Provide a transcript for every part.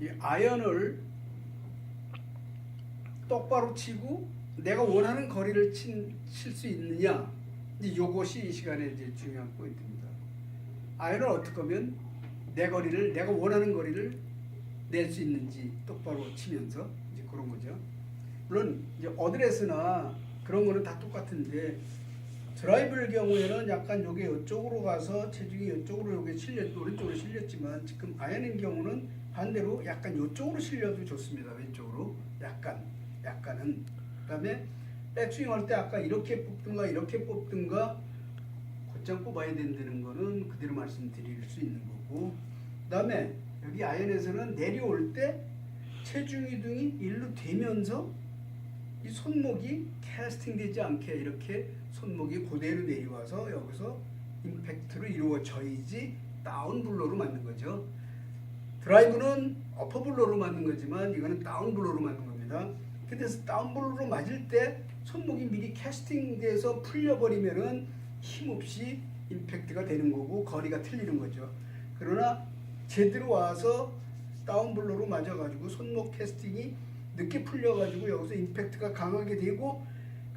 이 아연을 똑바로 치고 내가 원하는 거리를 칠 수 있느냐 이제 요것이 이 시간에 이제 중요한 포인트입니다. 아연을 어떻게 하면 내 거리를 내가 원하는 거리를 낼 수 있는지 똑바로 치면서 이제 그런 거죠. 물론 이제 어드레스나 그런 거는 다 똑같은데 드라이브의 경우에는 약간 요게 이쪽으로 가서 체중이 이쪽으로 요게 실렸 오른쪽으로 실렸지만 지금 아연인 경우는 반대로 약간 이쪽으로 실려도 좋습니다. 왼쪽으로. 약간 약간은. 그다음에 백스윙 할 때 아까 이렇게 뽑든가 이렇게 뽑든가 곧장 뽑아야 된다는 거는 그대로 말씀드릴 수 있는 거고. 그다음에 여기 아연에서는 내려올 때 체중 이동이 일로 되면서 이 손목이 캐스팅 되지 않게 이렇게 손목이 그대로 내려와서 여기서 임팩트로 이루어져야지 다운 블로로 맞는 거죠. 드라이브는 어퍼 블로로 맞는 거지만 이거는 다운 블로로 맞는 겁니다. 그래서 다운 블로로 맞을 때 손목이 미리 캐스팅돼서 풀려버리면은 힘없이 임팩트가 되는 거고 거리가 틀리는 거죠. 그러나 제대로 와서 다운 블로로 맞아가지고 손목 캐스팅이 늦게 풀려가지고 여기서 임팩트가 강하게 되고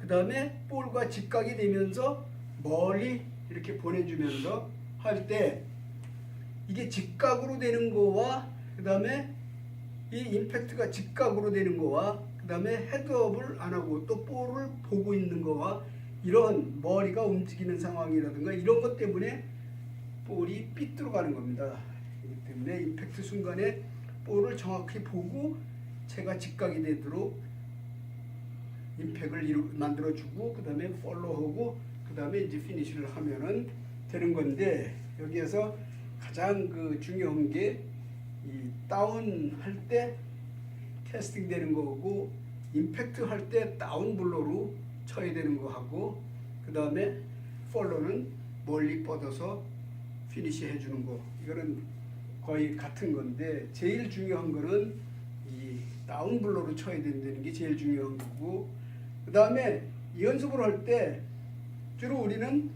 그 다음에 볼과 직각이 되면서 멀리 이렇게 보내주면서 할 때 이게 직각으로 되는 거와 그 다음에 이 임팩트가 직각으로 되는 거와 그 다음에 헤드업을 안 하고 또 볼을 보고 있는 거와 이런 머리가 움직이는 상황이라든가 이런 것 때문에 볼이 삐뚤어 가는 겁니다. 그렇기 때문에 임팩트 순간에 볼을 정확히 보고 채가 직각이 되도록 임팩을 만들어주고 그 다음에 팔로우하고 그 다음에 이제 피니시를 하면은 되는 건데 여기에서 가장 그 중요한 게 이 다운 할 때 캐스팅 되는 거고 임팩트 할 때 다운 블로로 쳐야 되는 거 하고 그 다음에 팔로는 멀리 뻗어서 피니시 해주는 거. 이거는 거의 같은 건데 제일 중요한 거는 이 다운 블로로 쳐야 된다는 게 제일 중요한 거고 그 다음에 연습을 할 때 주로 우리는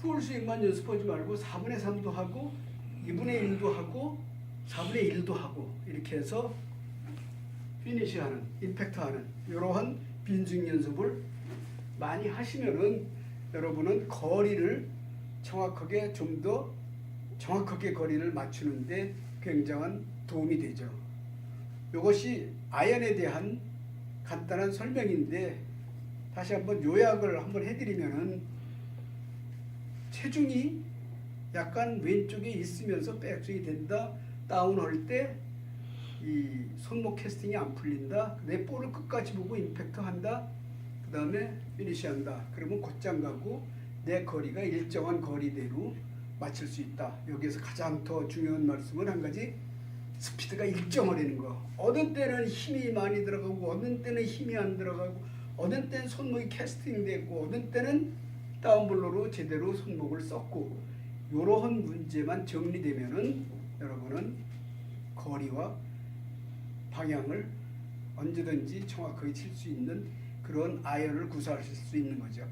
풀 스윙만 연습하지 말고 4분의 3도 하고 2분의 1도 하고 4분의 1도 하고 이렇게 해서 피니시하는 임팩트하는 이러한 빈스윙 연습을 많이 하시면은 여러분은 거리를 정확하게 좀 더 정확하게 거리를 맞추는데 굉장한 도움이 되죠. 이것이 아연에 대한 간단한 설명인데 다시 한번 요약을 한번 해드리면은 체중이 약간 왼쪽에 있으면서 백스윙이 된다. 다운할 때 이 손목 캐스팅이 안 풀린다. 내 볼을 끝까지 보고 임팩트 한다. 그 다음에 피니시 한다. 그러면 곧장 가고 내 거리가 일정한 거리대로 맞출 수 있다. 여기에서 가장 더 중요한 말씀은 한 가지 스피드가 일정하라는 거. 어느 때는 힘이 많이 들어가고 어느 때는 힘이 안 들어가고 어느 때는 손목이 캐스팅되고 어느 때는 다운블로로 제대로 손목을 썼고 이러한 문제만 정리되면은 여러분은 거리와 방향을 언제든지 정확하게 칠 수 있는 그런 아이언을 구사하실 수 있는 거죠.